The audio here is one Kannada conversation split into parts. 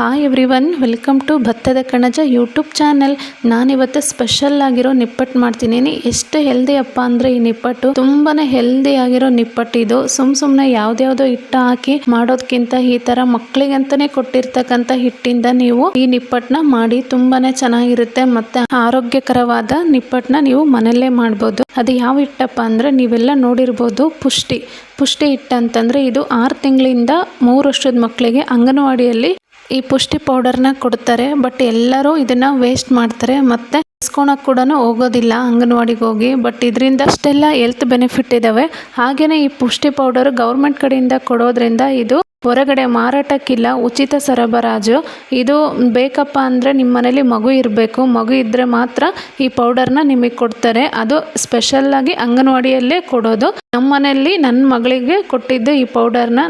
Hi everyone welcome to ಭತ್ತದ ಕಣಜ ಯೂಟ್ಯೂಬ್ ಚಾನಲ್ ನಾನಿವತ್ತು ಸ್ಪೆಷಲ್ ಆಗಿರೋ ನಿಪ್ಪಟ್ಟು ಮಾಡ್ತೀನಿ. ಎಷ್ಟು ಹೆಲ್ದಿ ಅಪ್ಪ ಅಂದರೆ ಈ ನಿಪ್ಪಟ್ಟು ತುಂಬಾನೇ ಹೆಲ್ದಿ ಆಗಿರೋ ನಿಪ್ಪಟ್ಟು ಇದು. ಸುಮ್ ಸುಮ್ಮನೆ ಯಾವ್ದ್ಯಾವ್ದೋ ಹಿಟ್ಟು ಹಾಕಿ ಮಾಡೋದಕ್ಕಿಂತ ಈ ಥರ ಮಕ್ಕಳಿಗಂತಾನೆ ಕೊಟ್ಟಿರ್ತಕ್ಕಂಥ ಹಿಟ್ಟಿಂದ ನೀವು ಈ ನಿಪ್ಪಟ್ಟನ್ನ ಮಾಡಿ ತುಂಬಾನೇ ಚೆನ್ನಾಗಿರುತ್ತೆ. ಮತ್ತೆ ಆರೋಗ್ಯಕರವಾದ ನಿಪ್ಪಟ್ಟನ ನೀವು ಮನೆಯಲ್ಲೇ ಮಾಡ್ಬೋದು. ಅದು ಯಾವ ಹಿಟ್ಟಪ್ಪ ಅಂದರೆ ನೀವೆಲ್ಲ ನೋಡಿರ್ಬೋದು ಪುಷ್ಟಿ. ಪುಷ್ಟಿ ಹಿಟ್ಟು ಅಂತಂದರೆ ಇದು ಆರು ತಿಂಗಳಿಂದ ಮೂರು ವರ್ಷದ ಮಕ್ಕಳಿಗೆ ಅಂಗನವಾಡಿಯಲ್ಲಿ ಈ ಪುಷ್ಟಿ ಪೌಡರ್ನ ಕೊಡ್ತಾರೆ ಬಟ್ ಎಲ್ಲರೂ ಇದನ್ನು ವೇಸ್ಟ್ ಮಾಡ್ತಾರೆ. ಮತ್ತು ಇಸ್ಕೊಳಕ್ಕೆ ಕೂಡ ಹೋಗೋದಿಲ್ಲ ಅಂಗನವಾಡಿಗೆ ಹೋಗಿ ಬಟ್ ಇದರಿಂದ ಅಷ್ಟೆಲ್ಲ ಹೆಲ್ತ್ ಬೆನಿಫಿಟ್ ಇದ್ದಾವೆ ಹಾಗೆಯೇ ಈ ಪುಷ್ಟಿ ಪೌಡರ್ ಗೌರ್ಮೆಂಟ್ ಕಡೆಯಿಂದ ಕೊಡೋದ್ರಿಂದ ಇದು ಹೊರಗಡೆ ಮಾರಾಟಕ್ಕಿಲ್ಲ, ಉಚಿತ ಸರಬರಾಜು. ಇದು ಬೇಕಪ್ಪ ಅಂದರೆ ನಿಮ್ಮ ಮನೇಲಿ ಮಗು ಇರಬೇಕು. ಮಗು ಇದ್ದರೆ ಮಾತ್ರ ಈ ಪೌಡರ್ನ ನಿಮಗೆ ಕೊಡ್ತಾರೆ. ಅದು ಸ್ಪೆಷಲ್ಲಾಗಿ ಅಂಗನವಾಡಿಯಲ್ಲೇ ಕೊಡೋದು. ನಮ್ಮ ಮನೆಯಲ್ಲಿ ನನ್ನ ಮಗಳಿಗೆ ಕೊಟ್ಟಿದ್ದು ಈ ಪೌಡರ್ನ.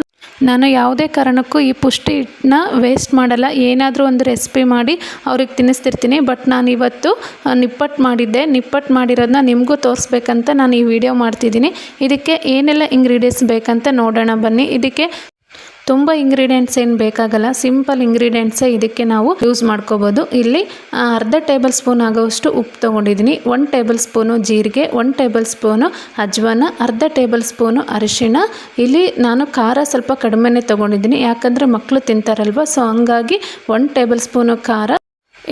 ನಾನು ಯಾವುದೇ ಕಾರಣಕ್ಕೂ ಈ ಪುಷ್ಟಿ ಹಿಟ್ಟನ್ನ ವೇಸ್ಟ್ ಮಾಡಲ್ಲ. ಏನಾದರೂ ಒಂದು ರೆಸಿಪಿ ಮಾಡಿ ಅವ್ರಿಗೆ ತಿನ್ನಿಸ್ತಿರ್ತೀನಿ. ಬಟ್ ನಾನು ಇವತ್ತು ನಿಪ್ಪಟ್ಟು ಮಾಡಿದ್ದೆ. ನಿಪ್ಪಟ್ಟು ಮಾಡಿರೋದನ್ನ ನಿಮಗೂ ತೋರಿಸ್ಬೇಕಂತ ನಾನು ಈ ವಿಡಿಯೋ ಮಾಡ್ತಿದ್ದೀನಿ. ಇದಕ್ಕೆ ಏನೆಲ್ಲ ಇಂಗ್ರೀಡಿಯೆಂಟ್ಸ್ ಬೇಕಂತ ನೋಡೋಣ ಬನ್ನಿ. ಇದಕ್ಕೆ ತುಂಬ ಇಂಗ್ರೀಡಿಯೆಂಟ್ಸ್ ಏನು ಬೇಕಾಗಲ್ಲ ಸಿಂಪಲ್ ಇಂಗ್ರೀಡಿಯೆಂಟ್ಸೇ ಇದಕ್ಕೆ ನಾವು ಯೂಸ್ ಮಾಡ್ಕೋಬೋದು. ಇಲ್ಲಿ ಅರ್ಧ ಟೇಬಲ್ ಸ್ಪೂನ್ ಆಗೋವಷ್ಟು ಉಪ್ಪು ತೊಗೊಂಡಿದ್ದೀನಿ. ಒನ್ ಟೇಬಲ್ ಸ್ಪೂನು ಜೀರಿಗೆ ಒನ್ ಟೇಬಲ್ ಸ್ಪೂನು ಅಜ್ವಾನ, ಅರ್ಧ ಟೇಬಲ್ ಸ್ಪೂನು ಅರಿಶಿಣ. ಇಲ್ಲಿ ನಾನು ಖಾರ ಸ್ವಲ್ಪ ಕಡಿಮೆನೇ ತೊಗೊಂಡಿದ್ದೀನಿ. ಯಾಕಂದರೆ ಮಕ್ಕಳು ತಿಂತಾರಲ್ವ ಸೊ ಹಂಗಾಗಿ ಒನ್ ಟೇಬಲ್ ಸ್ಪೂನು ಖಾರ,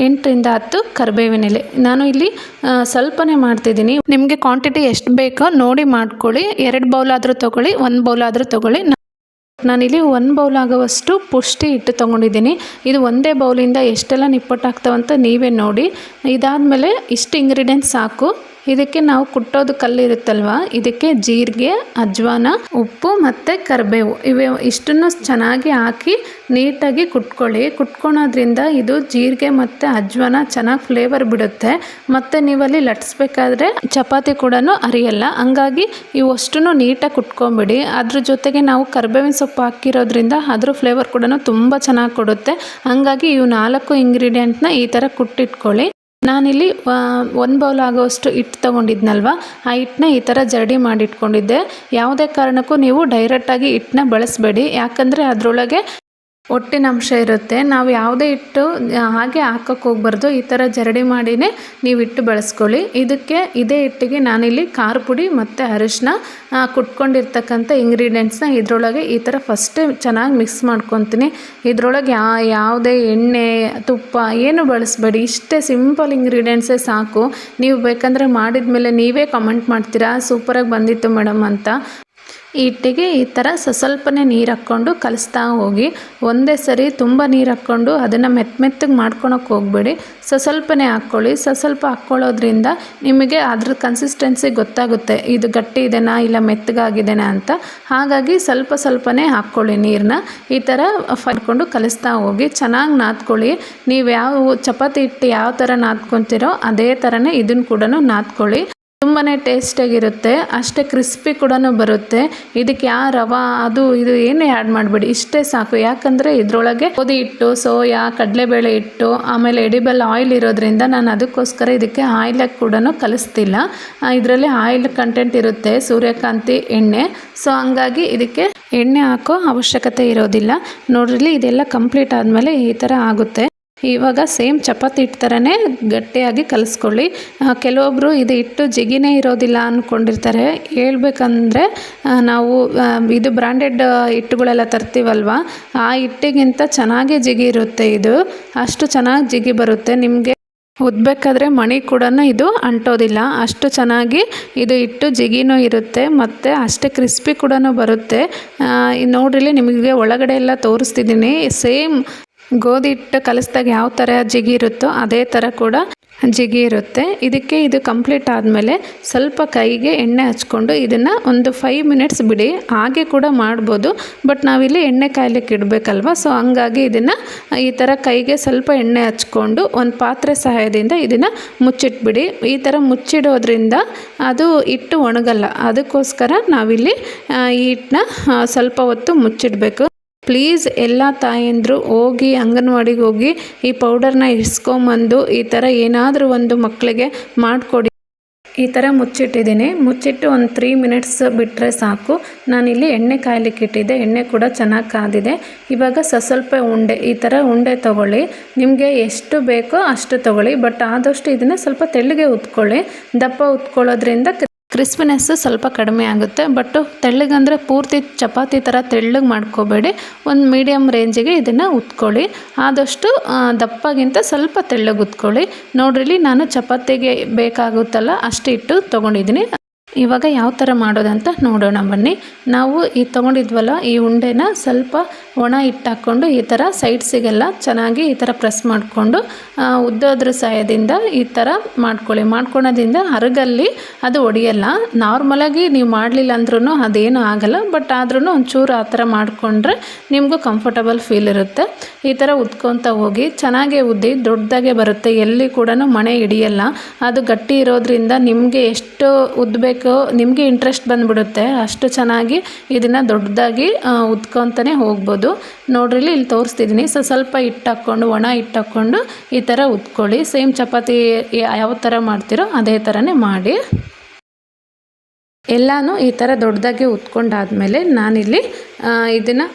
ಎಂಟರಿಂದ ಹತ್ತು ಕರಿಬೇವಿನ ಎಲೆ ನಾನು ಇಲ್ಲಿ ಸ್ವಲ್ಪನೇ ಮಾಡ್ತಿದ್ದೀನಿ. ನಿಮಗೆ ಕ್ವಾಂಟಿಟಿ ಎಷ್ಟು ಬೇಕೋ ನೋಡಿ ಮಾಡ್ಕೊಳ್ಳಿ. ಎರಡು ಬೌಲ್ ಆದರೂ ತೊಗೊಳ್ಳಿ, ಒಂದು ಬೌಲ್ ಆದರೂ ತೊಗೊಳ್ಳಿ. ನಾನಿಲ್ಲಿ ಒಂದು ಬೌಲ್ ಆಗುವಷ್ಟು ಪುಷ್ಟಿ ಹಿಟ್ಟು ತೊಗೊಂಡಿದ್ದೀನಿ. ಇದು ಒಂದೇ ಬೌಲಿಂದ ಎಷ್ಟೆಲ್ಲ ನಿಪ್ಪಟ್ಟಾಗ್ತಾವಂತ ನೀವೇ ನೋಡಿ. ಇದಾದಮೇಲೆ ಇಷ್ಟು ಇಂಗ್ರೀಡಿಯೆಂಟ್ಸ್ ಸಾಕು. ಇದಕ್ಕೆ ನಾವು ಕುಟ್ಟೋದು ಕಲ್ಲು ಇರುತ್ತಲ್ವ ಇದಕ್ಕೆ ಜೀರಿಗೆ, ಅಜ್ವಾನ, ಉಪ್ಪು ಮತ್ತು ಕರಿಬೇವು. ಇವೆ ಇಷ್ಟನ್ನು ಚೆನ್ನಾಗಿ ಹಾಕಿ ನೀಟಾಗಿ ಕುಟ್ಕೊಳ್ಳಿ. ಕುಟ್ಕೊಳೋದ್ರಿಂದ ಇದು ಜೀರಿಗೆ ಮತ್ತು ಅಜ್ವಾನ ಚೆನ್ನಾಗಿ ಫ್ಲೇವರ್ ಬಿಡುತ್ತೆ. ಮತ್ತು ನೀವಲ್ಲಿ ಲಟ್ಸ್ಬೇಕಾದ್ರೆ ಚಪಾತಿ ಕೂಡ ಅರಿಯಲ್ಲ. ಹಂಗಾಗಿ ಇವಷ್ಟನ್ನು ನೀಟಾಗಿ ಕುಟ್ಕೊಂಬಿಡಿ. ಅದ್ರ ಜೊತೆಗೆ ನಾವು ಕರಿಬೇವಿನ ಸೊಪ್ಪು ಹಾಕಿರೋದ್ರಿಂದ ಅದ್ರ ಫ್ಲೇವರ್ ಕೂಡ ತುಂಬ ಚೆನ್ನಾಗಿ ಕೊಡುತ್ತೆ. ಹಂಗಾಗಿ ಇವು ನಾಲ್ಕು ಇಂಗ್ರೀಡಿಯೆಂಟ್ನ ಈ ಥರ ಕುಟ್ಟಿಟ್ಕೊಳ್ಳಿ. ನಾನಿಲ್ಲಿ ಒಂದು ಬೌಲ್ ಆಗೋವಷ್ಟು ಹಿಟ್ಟು ತೊಗೊಂಡಿದ್ನಲ್ವ? ಆ ಹಿಟ್ಟನ್ನ ಈ ಥರ ಜರಡಿ ಮಾಡಿಟ್ಕೊಂಡಿದ್ದೆ. ಯಾವುದೇ ಕಾರಣಕ್ಕೂ ನೀವು ಡೈರೆಕ್ಟಾಗಿ ಹಿಟ್ಟನ್ನ ಬಳಸಬೇಡಿ. ಯಾಕಂದರೆ ಅದರೊಳಗೆ ಒಟ್ಟಿನ ಅಂಶ ಇರುತ್ತೆ. ನಾವು ಯಾವುದೇ ಹಿಟ್ಟು ಹಾಗೆ ಹಾಕಕ್ಕೆ ಹೋಗ್ಬಾರ್ದು. ಈ ಥರ ಜರಡಿ ಮಾಡಿನೇ ನೀವು ಹಿಟ್ಟು ಬಳಸ್ಕೊಳ್ಳಿ. ಇದಕ್ಕೆ ಇದೇ ಹಿಟ್ಟಿಗೆ ನಾನಿಲ್ಲಿ ಖಾರ ಪುಡಿ ಮತ್ತು ಅರಿಶಿನ ಕುಟ್ಕೊಂಡಿರ್ತಕ್ಕಂಥ ಇಂಗ್ರೀಡಿಯೆಂಟ್ಸ್ನ ಇದರೊಳಗೆ ಈ ಥರ ಫಸ್ಟೇ ಚೆನ್ನಾಗಿ ಮಿಕ್ಸ್ ಮಾಡ್ಕೊತೀನಿ. ಇದರೊಳಗೆ ಯಾ, ಯಾವುದೇ ಎಣ್ಣೆ, ತುಪ್ಪ ಏನು ಬಳಸಬೇಡಿ. ಇಷ್ಟೇ ಸಿಂಪಲ್ ಇಂಗ್ರೀಡಿಯೆಂಟ್ಸೇ ಸಾಕು. ನೀವು ಬೇಕಂದರೆ ಮಾಡಿದ ಮೇಲೆ ನೀವೇ ಕಮೆಂಟ್ ಮಾಡ್ತೀರಾ? ಸೂಪರಾಗಿ ಬಂದಿತ್ತು ಮೇಡಮ್ ಅಂತ. ಈ ಹಿಟ್ಟಿಗೆ ಈ ಥರ ಸ್ವಸ್ವಲ್ಪನೇ ಸ್ವಲ್ಪನೇ ನೀರು ಹಾಕ್ಕೊಂಡು ಕಲಿಸ್ತಾ ಹೋಗಿ. ಒಂದೇ ಸರಿ ತುಂಬ ನೀರು ಹಾಕ್ಕೊಂಡು ಅದನ್ನು ಮೆತ್ತ ಮೆತ್ತಗೆ ಮಾಡ್ಕೊಳಕ್ಕೆ ಹೋಗಬೇಡಿ. ಸ್ವಸ್ವಲ್ಪನೇ ಸ್ವಲ್ಪನೇ ಹಾಕ್ಕೊಳ್ಳಿ. ಸ್ವಸ್ವಲ್ಪ ಸ್ವಲ್ಪ ಹಾಕ್ಕೊಳ್ಳೋದ್ರಿಂದ ನಿಮಗೆ ಅದ್ರ ಕನ್ಸಿಸ್ಟೆನ್ಸಿ ಗೊತ್ತಾಗುತ್ತೆ. ಇದು ಗಟ್ಟಿ ಇದೆನಾ ಇಲ್ಲ ಮೆತ್ತಗಾಗಿದೆನಾ ಅಂತ. ಹಾಗಾಗಿ ಸ್ವಲ್ಪ ಸ್ವಲ್ಪನೇ ಹಾಕ್ಕೊಳ್ಳಿ ನೀರನ್ನ ಈ ಥರ ಫಡ್ಕೊಂಡು ಕಲಿಸ್ತಾ ಹೋಗಿ. ಚೆನ್ನಾಗಿ ನಾದ್ಕೊಳ್ಳಿ. ನೀವು ಯಾವ ಚಪಾತಿ ಹಿಟ್ಟು ಯಾವ ಥರ ನಾದ್ಕೊತೀರೋ ಅದೇ ಥರನೇ ಇದನ್ನು ಕೂಡ ನಾದ್ಕೊಳ್ಳಿ. ತುಂಬಾ ಟೇಸ್ಟಾಗಿರುತ್ತೆ ಅಷ್ಟೇ ಕ್ರಿಸ್ಪಿ ಕೂಡ ಬರುತ್ತೆ. ಇದಕ್ಕೆ ಯಾವ ರವ, ಅದು, ಇದು ಏನೇ ಆ್ಯಡ್ ಮಾಡಬೇಡಿ, ಇಷ್ಟೇ ಸಾಕು. ಯಾಕಂದರೆ ಇದರೊಳಗೆ ಗೋಧಿ ಹಿಟ್ಟು, ಸೋಯಾ, ಕಡಲೆಬೇಳೆ ಹಿಟ್ಟು, ಆಮೇಲೆ ಎಡಿಬಲ್ ಆಯಿಲ್ ಇರೋದ್ರಿಂದ ನಾನು ಅದಕ್ಕೋಸ್ಕರ ಇದಕ್ಕೆ ಆಯಿಲ್ ಕೂಡ ಕಲಿಸ್ತಿಲ್ಲ. ಇದರಲ್ಲಿ ಆಯಿಲ್ ಕಂಟೆಂಟ್ ಇರುತ್ತೆ, ಸೂರ್ಯಕಾಂತಿ ಎಣ್ಣೆ. ಸೊ ಹಂಗಾಗಿ ಇದಕ್ಕೆ ಎಣ್ಣೆ ಹಾಕೋ ಅವಶ್ಯಕತೆ ಇರೋದಿಲ್ಲ. ನೋಡ್ರಿ, ಇದೆಲ್ಲ ಕಂಪ್ಲೀಟ್ ಆದಮೇಲೆ ಈ ಥರ ಆಗುತ್ತೆ. ಇವಾಗ ಸೇಮ್ ಚಪಾತಿ ಹಿಟ್ಟು ಥರನೇ ಗಟ್ಟಿಯಾಗಿ ಕಲಿಸ್ಕೊಳ್ಳಿ. ಕೆಲವೊಬ್ಬರು ಇದು ಹಿಟ್ಟು ಜಿಗಿನೇ ಇರೋದಿಲ್ಲ ಅಂದ್ಕೊಂಡಿರ್ತಾರೆ ಹೇಳ್ಬೇಕಂದ್ರೆ ನಾವು ಇದು ಬ್ರ್ಯಾಂಡೆಡ್ ಹಿಟ್ಟುಗಳೆಲ್ಲ ತರ್ತೀವಲ್ವ? ಆ ಹಿಟ್ಟಿಗಿಂತ ಚೆನ್ನಾಗಿ ಜಿಗಿ ಇರುತ್ತೆ ಇದು. ಅಷ್ಟು ಚೆನ್ನಾಗಿ ಜಿಗಿ ಬರುತ್ತೆ. ನಿಮಗೆ ಉದ್ಬೇಕಾದ್ರೆ ಮಣಿ ಕೂಡ ಇದು ಅಂಟೋದಿಲ್ಲ. ಅಷ್ಟು ಚೆನ್ನಾಗಿ ಇದು ಇಟ್ಟು ಜಿಗಿನೂ ಇರುತ್ತೆ, ಮತ್ತು ಅಷ್ಟೇ ಕ್ರಿಸ್ಪಿ ಕೂಡ ಬರುತ್ತೆ. ನೋಡ್ರಿಲ್ಲಿ ನೋಡ್ರಿಲಿ ನಿಮಗೆ ಒಳಗಡೆ ಎಲ್ಲ ತೋರಿಸ್ತಿದ್ದೀನಿ. ಸೇಮ್ ಗೋಧಿ ಹಿಟ್ಟು ಕಲಿಸ್ದಾಗ ಯಾವ ಥರ ಜಿಗಿ ಇರುತ್ತೋ ಅದೇ ಥರ ಕೂಡ ಜಿಗಿ ಇರುತ್ತೆ. ಇದಕ್ಕೆ ಇದು ಕಂಪ್ಲೀಟ್ ಆದಮೇಲೆ ಸ್ವಲ್ಪ ಕೈಗೆ ಎಣ್ಣೆ ಹಚ್ಕೊಂಡು ಇದನ್ನು ಒಂದು ಫೈವ್ ಮಿನಿಟ್ಸ್ ಬಿಡಿ. ಹಾಗೆ ಕೂಡ ಮಾಡ್ಬೋದು. ಬಟ್ ನಾವಿಲ್ಲಿ ಎಣ್ಣೆ ಕಾಯ್ಲಿಕ್ಕೆ ಇಡಬೇಕಲ್ವ? ಸೊ ಹಂಗಾಗಿ ಇದನ್ನು ಈ ಥರ ಕೈಗೆ ಸ್ವಲ್ಪ ಎಣ್ಣೆ ಹಚ್ಕೊಂಡು ಒಂದು ಪಾತ್ರೆ ಸಹಾಯದಿಂದ ಇದನ್ನು ಮುಚ್ಚಿಟ್ಬಿಡಿ. ಈ ಥರ ಮುಚ್ಚಿಡೋದ್ರಿಂದ ಅದು ಹಿಟ್ಟು ಒಣಗಲ್ಲ. ಅದಕ್ಕೋಸ್ಕರ ನಾವಿಲ್ಲಿ ಈ ಹಿಟ್ಟನ್ನ ಸ್ವಲ್ಪ ಹೊತ್ತು ಮುಚ್ಚಿಡಬೇಕು. ಪ್ಲೀಸ್ ಎಲ್ಲ ತಾಯಂದರು ಹೋಗಿ ಅಂಗನವಾಡಿಗೆ ಹೋಗಿ ಈ ಪೌಡರ್ನ ಇಸ್ಕೊಂಬಂದು ಈ ಥರ ಏನಾದರೂ ಒಂದು ಮಕ್ಕಳಿಗೆ ಮಾಡಿಕೊಡಿ. ಈ ಥರ ಮುಚ್ಚಿಟ್ಟಿದ್ದೀನಿ. ಮುಚ್ಚಿಟ್ಟು ಒಂದು ತ್ರೀ ಮಿನಿಟ್ಸ್ ಬಿಟ್ಟರೆ ಸಾಕು. ನಾನಿಲ್ಲಿ ಎಣ್ಣೆ ಕಾಯ್ಲಿಕ್ಕೆ ಇಟ್ಟಿದ್ದೆ. ಎಣ್ಣೆ ಕೂಡ ಚೆನ್ನಾಗಿ ಕಾದಿದೆ. ಇವಾಗ ಸ ಸ್ವಲ್ಪ ಉಂಡೆ, ಈ ಥರ ಉಂಡೆ ತೊಗೊಳ್ಳಿ. ನಿಮಗೆ ಎಷ್ಟು ಬೇಕೋ ಅಷ್ಟು ತೊಗೊಳ್ಳಿ. ಬಟ್ ಆದಷ್ಟು ಇದನ್ನು ಸ್ವಲ್ಪ ತೆಳ್ಳಗೆ ಉತ್ಕೊಳ್ಳಿ. ದಪ್ಪ ಉತ್ಕೊಳ್ಳೋದ್ರಿಂದ ಕ್ರಿಸ್ಪಿನೆಸ್ಸು ಸ್ವಲ್ಪ ಕಡಿಮೆ ಆಗುತ್ತೆ. ಬಟ್ಟು ತೆಳ್ಳಗಂದರೆ ಪೂರ್ತಿ ಚಪಾತಿ ಥರ ತೆಳ್ಳಗೆ ಮಾಡ್ಕೋಬೇಡಿ. ಒಂದು ಮೀಡಿಯಮ್ ರೇಂಜಿಗೆ ಇದನ್ನು ಉತ್ಕೊಳ್ಳಿ. ಆದಷ್ಟು ದಪ್ಪಗಿಂತ ಸ್ವಲ್ಪ ತೆಳ್ಳಗೆ ಉತ್ಕೊಳ್ಳಿ. ನೋಡ್ರಿ ನಾನು ಚಪಾತಿಗೆ ಬೇಕಾಗುತ್ತಲ್ಲ ಅಷ್ಟು ಇಟ್ಟು ತೊಗೊಂಡಿದ್ದೀನಿ. ಇವಾಗ ಯಾವ ಥರ ಮಾಡೋದಂತ ನೋಡೋಣ ಬನ್ನಿ. ನಾವು ಈ ತೊಗೊಂಡಿದ್ವಲ್ಲ, ಈ ಉಂಡೆನ ಸ್ವಲ್ಪ ಒಣ ಹಿಟ್ಟು ಹಾಕ್ಕೊಂಡು ಈ ಥರ ಸೈಡ್ಸಿಗೆಲ್ಲ ಚೆನ್ನಾಗಿ ಈ ಥರ ಪ್ರೆಸ್ ಮಾಡಿಕೊಂಡು ಉದ್ದೋದ್ರ ಸಹಾಯದಿಂದ ಈ ಥರ ಮಾಡ್ಕೊಳ್ಳಿ. ಮಾಡ್ಕೊಳೋದ್ರಿಂದ ಹರಗಲ್ಲಿ ಅದು ಒಡೆಯಲ್ಲ. ನಾರ್ಮಲಾಗಿ ನೀವು ಮಾಡಲಿಲ್ಲ ಅಂದ್ರೂ ಅದೇನೂ ಆಗಲ್ಲ, ಬಟ್ ಆದ್ರೂ ಒಂಚೂರು ಆ ಥರ ಮಾಡಿಕೊಂಡ್ರೆ ನಿಮಗೂ ಕಂಫರ್ಟಬಲ್ ಫೀಲ್ ಇರುತ್ತೆ. ಈ ಥರ ಉದ್ಕೊತ ಹೋಗಿ ಚೆನ್ನಾಗೇ ಉದ್ದಿ, ದೊಡ್ಡದಾಗೆ ಬರುತ್ತೆ. ಎಲ್ಲಿ ಕೂಡ ಮಣೆ ಹಿಡಿಯಲ್ಲ. ಅದು ಗಟ್ಟಿ ಇರೋದ್ರಿಂದ ನಿಮಗೆ ಎಷ್ಟು ಉದ್ದಬೇಕು ನಿಮಗೆ ಇಂಟ್ರೆಸ್ಟ್ ಬಂದುಬಿಡುತ್ತೆ, ಅಷ್ಟು ಚೆನ್ನಾಗಿ ಇದನ್ನು ದೊಡ್ಡದಾಗಿ ಉದ್ಕೊತಾನೆ ಹೋಗ್ಬೋದು. ನೋಡ್ರಿ, ಇಲ್ಲಿ ತೋರಿಸ್ತಿದ್ದೀನಿ ಸೊ, ಸ್ವಲ್ಪ ಹಿಟ್ಟು ಹಾಕ್ಕೊಂಡು, ಒಣ ಹಿಟ್ಟು ಹಾಕ್ಕೊಂಡು ಈ ಥರ ಉತ್ಕೊಳ್ಳಿ. ಸೇಮ್ ಚಪಾತಿ ಯಾವ ಥರ ಮಾಡ್ತೀರೋ ಅದೇ ಥರನೇ ಮಾಡಿ. ಎಲ್ಲನೂ ಈ ಥರ ದೊಡ್ಡದಾಗಿ ಉತ್ಕೊಂಡಾದ್ಮೇಲೆ ನಾನಿಲ್ಲಿ ಇದನ್ನು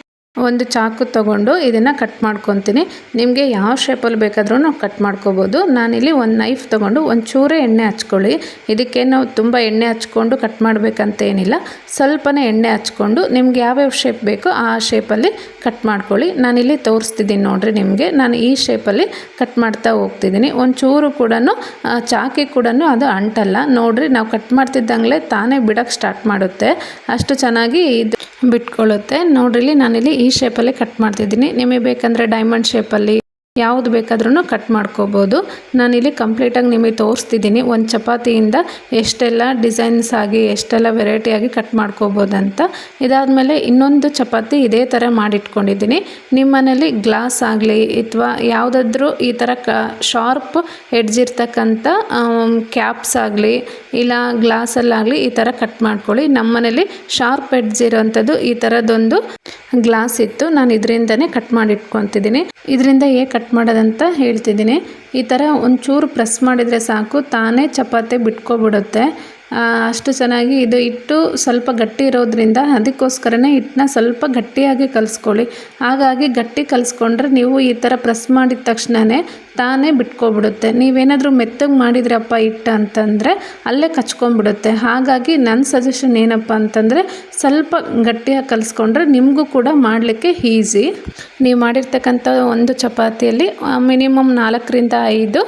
ಒಂದು ಚಾಕು ತಗೊಂಡು ಇದನ್ನು ಕಟ್ ಮಾಡ್ಕೊತೀನಿ. ನಿಮಗೆ ಯಾವ ಶೇಪಲ್ಲಿ ಬೇಕಾದ್ರೂ ನಾವು ಕಟ್ ಮಾಡ್ಕೋಬೋದು. ನಾನಿಲ್ಲಿ ಒಂದು ನೈಫ್ ತೊಗೊಂಡು ಒಂದು ಚೂರೇ ಎಣ್ಣೆ ಹಚ್ಕೊಳ್ಳಿ. ಇದಕ್ಕೆ ನಾವು ತುಂಬ ಎಣ್ಣೆ ಹಚ್ಕೊಂಡು ಕಟ್ ಮಾಡಬೇಕಂತ ಏನಿಲ್ಲ ಸ್ವಲ್ಪನೇ ಎಣ್ಣೆ ಹಚ್ಕೊಂಡು ನಿಮ್ಗೆ ಯಾವ್ಯಾವ ಶೇಪ್ ಬೇಕೋ ಆ ಶೇಪಲ್ಲಿ ಕಟ್ ಮಾಡ್ಕೊಳ್ಳಿ. ನಾನಿಲ್ಲಿ ತೋರಿಸ್ತಿದ್ದೀನಿ ನೋಡಿರಿ ನಿಮಗೆ. ನಾನು ಈ ಶೇಪಲ್ಲಿ ಕಟ್ ಮಾಡ್ತಾ ಹೋಗ್ತಿದ್ದೀನಿ. ಒಂದು ಚೂರು ಕೂಡ ಚಾಕಿ ಕೂಡ ಅದು ಅಂಟಲ್ಲ. ನೋಡಿರಿ ನಾವು ಕಟ್ ಮಾಡ್ತಿದ್ದಂಗೆ ತಾನೇ ಬಿಡೋಕ್ಕೆ ಸ್ಟಾರ್ಟ್ ಮಾಡುತ್ತೆ. ಅಷ್ಟು ಚೆನ್ನಾಗಿ ಇದು ಬಿಟ್ಕೊಳ್ಳುತ್ತೆ. ನೋಡ್ರಿ ನಾನಿಲ್ಲಿ ಈ ಶೇಪಲ್ಲಿ ಕಟ್ ಮಾಡ್ತಿದ್ದೀನಿ. ನಿಮಗೆ ಬೇಕಂದರೆ ಡೈಮಂಡ್ ಶೇಪಲ್ಲಿ ಯಾವುದು ಬೇಕಾದ್ರೂ ಕಟ್ ಮಾಡ್ಕೋಬೋದು. ನಾನಿಲ್ಲಿ ಕಂಪ್ಲೀಟಾಗಿ ನಿಮಗೆ ತೋರಿಸ್ತಿದ್ದೀನಿ. ಒಂದು ಚಪಾತಿಯಿಂದ ಎಷ್ಟೆಲ್ಲ ಡಿಸೈನ್ಸ್ ಆಗಿ, ಎಷ್ಟೆಲ್ಲ ವೆರೈಟಿಯಾಗಿ ಕಟ್ ಮಾಡ್ಕೋಬೋದಂತ. ಇದಾದಮೇಲೆ ಇನ್ನೊಂದು ಚಪಾತಿ ಇದೇ ಥರ ಮಾಡಿಟ್ಕೊಂಡಿದ್ದೀನಿ. ನಿಮ್ಮ ಮನೇಲಿ ಗ್ಲಾಸ್ ಆಗಲಿ ಅಥವಾ ಯಾವುದಾದ್ರೂ ಈ ಥರ ಕ ಶಾರ್ಪ್ ಎಡ್ಜ್ ಇರ್ತಕ್ಕಂಥ ಕ್ಯಾಪ್ಸ್ ಆಗಲಿ, ಇಲ್ಲ ಗ್ಲಾಸಲ್ಲಾಗಲಿ ಈ ಥರ ಕಟ್ ಮಾಡ್ಕೊಳ್ಳಿ. ನಮ್ಮ ಮನೇಲಿ ಶಾರ್ಪ್ ಎಡ್ಜ್ ಇರೋವಂಥದ್ದು ಈ ಥರದ್ದೊಂದು ಗ್ಲಾಸ್ ಇತ್ತು. ನಾನು ಇದರಿಂದನೇ ಕಟ್ ಮಾಡಿ ಇಟ್ಕೊತಿದ್ದೀನಿ ಇದರಿಂದ ಹೇಗೆ ಕಟ್ ಮಾಡೋದಂತ ಹೇಳ್ತಿದ್ದೀನಿ. ಈ ಥರ ಒಂಚೂರು ಪ್ರೆಸ್ ಮಾಡಿದರೆ ಸಾಕು. ತಾನೇ ಚಪಾತಿ ಬಿಟ್ಕೊಬಿಡುತ್ತೆ. ಅಷ್ಟು ಚೆನ್ನಾಗಿ ಇದು ಹಿಟ್ಟು ಸ್ವಲ್ಪ ಗಟ್ಟಿ ಇರೋದ್ರಿಂದ ಅದಕ್ಕೋಸ್ಕರನೇ ಹಿಟ್ಟನ್ನ ಸ್ವಲ್ಪ ಗಟ್ಟಿಯಾಗಿ ಕಲಿಸ್ಕೊಳ್ಳಿ. ಹಾಗಾಗಿ ಗಟ್ಟಿ ಕಲಿಸ್ಕೊಂಡ್ರೆ ನೀವು ಈ ಥರ ಪ್ರೆಸ್ ಮಾಡಿದ ತಕ್ಷಣವೇ ತಾನೇ ಬಿಟ್ಕೊಬಿಡುತ್ತೆ. ನೀವೇನಾದರೂ ಮೆತ್ತಗೆ ಮಾಡಿದ್ರಪ್ಪ ಹಿಟ್ಟು ಅಂತಂದರೆ ಅಲ್ಲೇ ಕಚ್ಕೊಂಡ್ಬಿಡುತ್ತೆ. ಹಾಗಾಗಿ ನನ್ನ ಸಜೆಷನ್ ಏನಪ್ಪ ಅಂತಂದರೆ ಸ್ವಲ್ಪ ಗಟ್ಟಿಯಾಗಿ ಕಲಿಸ್ಕೊಂಡ್ರೆ ನಿಮಗೂ ಕೂಡ ಮಾಡಲಿಕ್ಕೆ ಈಸಿ. ನೀವು ಮಾಡಿರ್ತಕ್ಕಂಥ ಒಂದು ಚಪಾತಿಯಲ್ಲಿ ಮಿನಿಮಮ್ ನಾಲ್ಕರಿಂದ ಐದು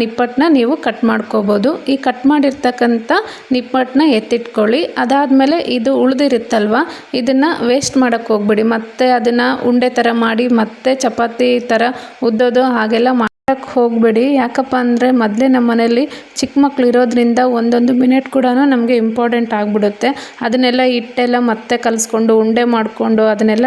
ನಿಪ್ಪಟ್ಟನ್ನ ನೀವು ಕಟ್ ಮಾಡ್ಕೋಬೋದು. ಈ ಕಟ್ ಮಾಡಿರ್ತಕ್ಕಂಥ ನಿಪ್ಪಟ್ಟನ್ನ ಎತ್ತಿಟ್ಕೊಳ್ಳಿ. ಅದಾದಮೇಲೆ ಇದು ಉಳಿದಿರುತ್ತಲ್ವ, ಇದನ್ನು ವೇಸ್ಟ್ ಮಾಡೋಕ್ಕೆ ಹೋಗ್ಬಿಡಿ. ಮತ್ತೆ ಅದನ್ನು ಉಂಡೆ ಥರ ಮಾಡಿ, ಮತ್ತೆ ಚಪಾತಿ ಥರ ಉದ್ದೋದು ಹಾಗೆಲ್ಲ ಮಾಡೋಕ್ಕೆ ಹೋಗಬೇಡಿ. ಯಾಕಪ್ಪ ಅಂದರೆ ಮೊದಲೇ ನಮ್ಮ ಮನೇಲಿ ಚಿಕ್ಕ ಮಕ್ಳು ಇರೋದ್ರಿಂದ ಒಂದೊಂದು ಮಿನಿಟ್ ಕೂಡ ನಮಗೆ ಇಂಪಾರ್ಟೆಂಟ್ ಆಗಿಬಿಡುತ್ತೆ. ಅದನ್ನೆಲ್ಲ ಹಿಟ್ಟೆಲ್ಲ ಮತ್ತೆ ಕಲಿಸ್ಕೊಂಡು, ಉಂಡೆ ಮಾಡಿಕೊಂಡು ಅದನ್ನೆಲ್ಲ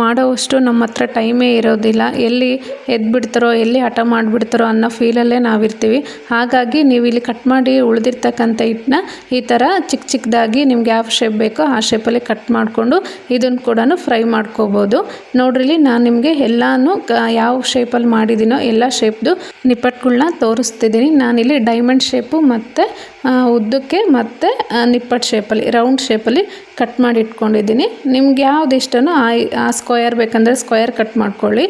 ಮಾಡೋವಷ್ಟು ನಮ್ಮ ಹತ್ರ ಟೈಮೇ ಇರೋದಿಲ್ಲ. ಎಲ್ಲಿ ಎದ್ಬಿಡ್ತಾರೋ, ಎಲ್ಲಿ ಹಠ ಮಾಡಿಬಿಡ್ತಾರೋ ಅನ್ನೋ ಫೀಲಲ್ಲೇ ನಾವಿರ್ತೀವಿ. ಹಾಗಾಗಿ ನೀವು ಇಲ್ಲಿ ಕಟ್ ಮಾಡಿ ಉಳಿದಿರ್ತಕ್ಕಂಥ ಹಿಟ್ಟನ್ನ ಈ ಥರ ಚಿಕ್ಕ ಚಿಕ್ಕದಾಗಿ ನಿಮ್ಗೆ ಯಾವ ಶೇಪ್ ಬೇಕೋ ಆ ಶೇಪಲ್ಲಿ ಕಟ್ ಮಾಡಿಕೊಂಡು ಇದನ್ನು ಕೂಡ ಫ್ರೈ ಮಾಡ್ಕೋಬೋದು. ನೋಡ್ರಿ ನಾನು ನಿಮಗೆ ಎಲ್ಲನೂ ಯಾವ ಶೇಪಲ್ಲಿ ಮಾಡಿದ್ದೀನೋ ಎಲ್ಲ ಶೇಪ್ದು ನಿಪ್ಪಟ್ಟುಗಳನ್ನ ತೋರಿಸ್ತಿದ್ದೀನಿ. ನಾನಿಲ್ಲಿ ಡೈಮಂಡ್ ಶೇಪು ಮತ್ತು ಉದ್ದಕ್ಕೆ ಮತ್ತು ನಿಪ್ಪಟ್ಟು ಶೇಪಲ್ಲಿ ರೌಂಡ್ ಶೇಪಲ್ಲಿ ಕಟ್ ಮಾಡಿ ಇಟ್ಕೊಂಡಿದ್ದೀನಿ ನಿಮ್ಗೆ ಯಾವ್ದು ಇಷ್ಟನೋ ಆ ಸ್ಕ್ವಯರ್ ಬೇಕಂದರೆ ಸ್ಕ್ವಯರ್ ಕಟ್ ಮಾಡ್ಕೊಳ್ಳಿ.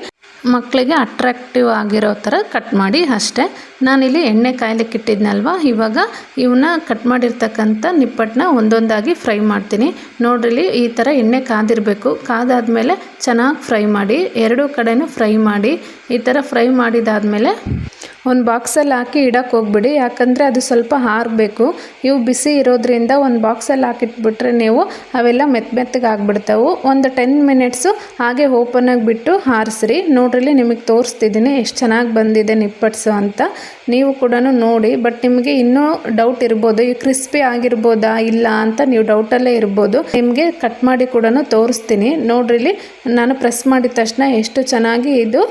ಮಕ್ಕಳಿಗೆ ಅಟ್ರಾಕ್ಟಿವ್ ಆಗಿರೋ ಥರ ಕಟ್ ಮಾಡಿ ಅಷ್ಟೇ. ನಾನಿಲ್ಲಿ ಎಣ್ಣೆ ಕಾಯ್ಲಿಕ್ಕೆ ಇಟ್ಟಿದ್ನಲ್ವ? ಇವಾಗ ಇವನ್ನ ಕಟ್ ಮಾಡಿರ್ತಕ್ಕಂಥ ನಿಪ್ಪಟ್ಟನ್ನ ಒಂದೊಂದಾಗಿ ಫ್ರೈ ಮಾಡ್ತೀನಿ. ನೋಡ್ರಿ ಈ ಥರ ಎಣ್ಣೆ ಕಾದಿರಬೇಕು. ಕಾದಾದಮೇಲೆ ಚೆನ್ನಾಗಿ ಫ್ರೈ ಮಾಡಿ, ಎರಡೂ ಕಡೆನೂ ಫ್ರೈ ಮಾಡಿ, ಈ ಥರ ಫ್ರೈ ಮಾಡಿದಾದಮೇಲೆ ಒಂದು ಬಾಕ್ಸಲ್ಲಿ ಹಾಕಿ ಇಡಕ್ಕೆ ಹೋಗ್ಬಿಡಿ. ಯಾಕಂದರೆ ಅದು ಸ್ವಲ್ಪ ಹಾರಬೇಕು. ಇವು ಬಿಸಿ ಇರೋದ್ರಿಂದ ಒಂದು ಬಾಕ್ಸಲ್ಲಿ ಹಾಕಿಟ್ಬಿಟ್ರೆ ನೀವು ಅವೆಲ್ಲ ಮೆತ್ತ ಮೆತ್ತಗೆ ಆಗಿಬಿಡ್ತಾವೆ ಒಂದು ಟೆನ್ ಮಿನಿಟ್ಸು ಹಾಗೆ ಓಪನಾಗಿ ಬಿಟ್ಟು ಹಾರಿಸ್ರಿ. ನೋಡ್ರಿ ನಿಮಗೆ ತೋರಿಸ್ತಿದ್ದೀನಿ ಎಷ್ಟು ಚೆನ್ನಾಗಿ ಬಂದಿದೆ ನಿಪ್ಪಟ್ಸು ಅಂತ. ನೀವು ಕೂಡ ನೋಡಿ, ಬಟ್ ನಿಮಗೆ ಇನ್ನೂ ಡೌಟ್ ಇರ್ಬೋದು, ಈ ಕ್ರಿಸ್ಪಿ ಆಗಿರ್ಬೋದಾ ಇಲ್ಲ ಅಂತ ನೀವು ಡೌಟಲ್ಲೇ ಇರ್ಬೋದು. ನಿಮಗೆ ಕಟ್ ಮಾಡಿ ಕೂಡ ತೋರಿಸ್ತೀನಿ. ನೋಡ್ರಿ ನಾನು ಪ್ರೆಸ್ ಮಾಡಿದ ತಕ್ಷಣ ಎಷ್ಟು ಚೆನ್ನಾಗಿ ಇದು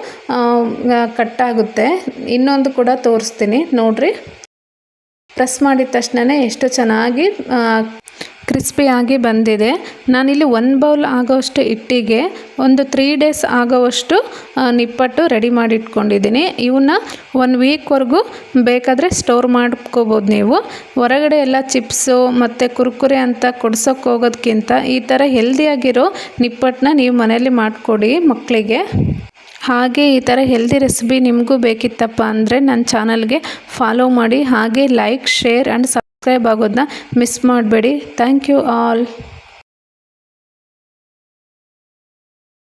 ಕಟ್ ಆಗುತ್ತೆ. ಇನ್ನೊಂದು ಕೂಡ ತೋರಿಸ್ತೀನಿ. ನೋಡ್ರಿ. ಪ್ರೆಸ್ ಮಾಡಿದ ತಕ್ಷಣ ಎಷ್ಟು ಚೆನ್ನಾಗಿ ಕ್ರಿಸ್ಪಿಯಾಗಿ ಬಂದಿದೆ. ನಾನಿಲ್ಲಿ ಒಂದು ಬೌಲ್ ಆಗೋವಷ್ಟು ಹಿಟ್ಟಿಗೆ ಒಂದು ತ್ರೀ ಡೇಸ್ ಆಗೋವಷ್ಟು ನಿಪ್ಪಟ್ಟು ರೆಡಿ ಮಾಡಿ ಇಟ್ಕೊಂಡಿದ್ದೀನಿ ಇವನ್ನ ಒನ್ ವೀಕ್ವರೆಗೂ ಬೇಕಾದರೆ ಸ್ಟೋರ್ ಮಾಡ್ಕೋಬೋದು ನೀವು. ಹೊರಗಡೆ ಎಲ್ಲ ಚಿಪ್ಸು ಮತ್ತು ಕುರ್ಕುರೆ ಅಂತ ಕೊಡ್ಸೋಕ್ಕೆ ಹೋಗೋದಕ್ಕಿಂತ ಈ ಥರ ಹೆಲ್ದಿಯಾಗಿರೋ ನಿಪ್ಪಟ್ಟನ್ನ ನೀವು ಮನೆಯಲ್ಲಿ ಮಾಡಿಕೊಡಿ ಮಕ್ಕಳಿಗೆ ಹಾಗೆ ಈ ಥರ ಹೆಲ್ದಿ ರೆಸಿಪಿ ನಿಮಗೂ ಬೇಕಿತ್ತಪ್ಪ ಅಂದರೆ ನನ್ನ ಚಾನಲ್ಗೆ ಫಾಲೋ ಮಾಡಿ. ಹಾಗೆ ಲೈಕ್ ಶೇರ್ ಆ್ಯಂಡ್ ಸಬ್ಸ್ಕ್ರೈಬ್ ಆಗೋದನ್ನ ಮಿಸ್ ಮಾಡಬೇಡಿ. Thank you all